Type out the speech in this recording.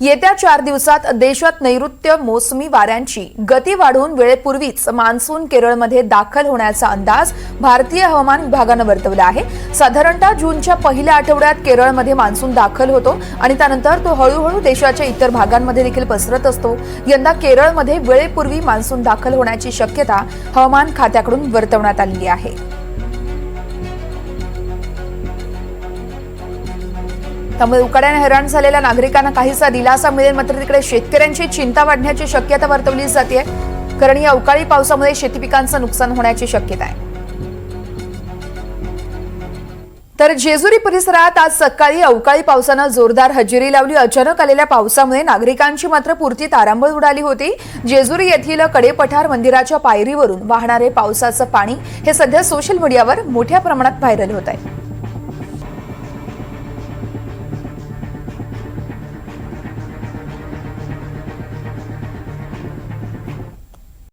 येत्या चार दिवसात देशात नैऋत्य मोसमी वाऱ्यांची गती वाढून वेळेपूर्वीच मान्सून केरळमध्ये दाखल होण्याचा अंदाज भारतीय हवामान विभागानं वर्तवला आहे. साधारणतः जूनच्या पहिल्या आठवड्यात केरळमध्ये मान्सून दाखल होतो आणि त्यानंतर तो हळूहळू देशाच्या इतर भागांमध्ये देखील पसरत असतो. यंदा केरळमध्ये वेळेपूर्वी मान्सून दाखल होण्याची शक्यता हवामान खात्याकडून वर्तवण्यात आलेली आहे. त्यामुळे उकाड्याने हैराण झालेल्या नागरिकांना काहीसा दिलासा मिळेल. मात्र तिकडे शेतकऱ्यांची चिंता वाढण्याची शक्यता वर्तवली जाते कारण या अवकाळी पावसामुळे शेती पिकांचं नुकसान होण्याची शक्यता आहे. तर जेजुरी परिसरात आज सकाळी अवकाळी पावसानं जोरदार हजेरी लावली. अचानक आलेल्या पावसामुळे नागरिकांची मात्र पुरती तारांबळ उडाली होती. जेजुरी येथील कडेपठार मंदिराच्या पायरीवरून वाहणारे पावसाचं पाणी हे सध्या सोशल मीडियावर मोठ्या प्रमाणात व्हायरल होत आहे.